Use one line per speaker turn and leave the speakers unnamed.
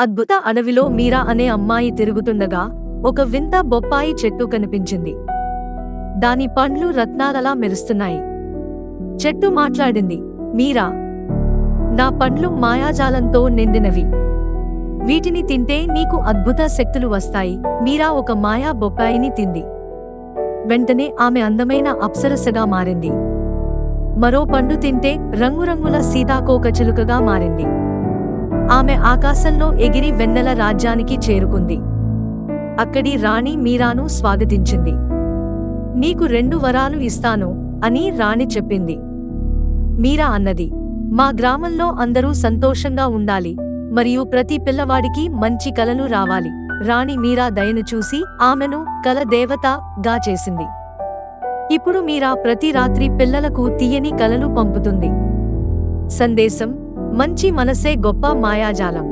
అద్భుత అడవిలో మీరా అనే అమ్మాయి తిరుగుతుండగా ఒక వింత బొప్పాయి చెట్టు కనిపించింది. దాని పండ్లు రత్నాలలా మెరుస్తున్నాయి. చెట్టు మాట్లాడింది మీరా నా పండ్లు మాయాజాలంతో నిండినవి. వీటిని తింటే నీకు అద్భుత శక్తులు వస్తాయి. మీరా ఒక మాయా బొప్పాయిని తింది. వెంటనే ఆమె అందమైన అప్సరసగా మారింది. మరో పండు తింటే రంగురంగుల సీతాకోక చిలుకగా మారింది. ఆమె ఆకాశంలో ఎగిరి వెన్నెల రాజ్యానికి చేరుకుంది. అక్కడి రాణి మీరాను స్వాగతించింది. నీకు రెండు వరాలు ఇస్తాను అని రాణి చెప్పింది. మీరా అన్నది. మా గ్రామంలో అందరూ సంతోషంగా ఉండాలి మరియు ప్రతి పిల్లవాడికి మంచి కలలు రావాలి రాణి మీరా దయను చూసి ఆమెను కల దేవత గా చేసింది. ఇప్పుడు మీరా ప్రతి రాత్రి పిల్లలకు తీయని కలలు పంపుతుంది. సందేశం మంచి మనసే గొప్ప మాయాజాలం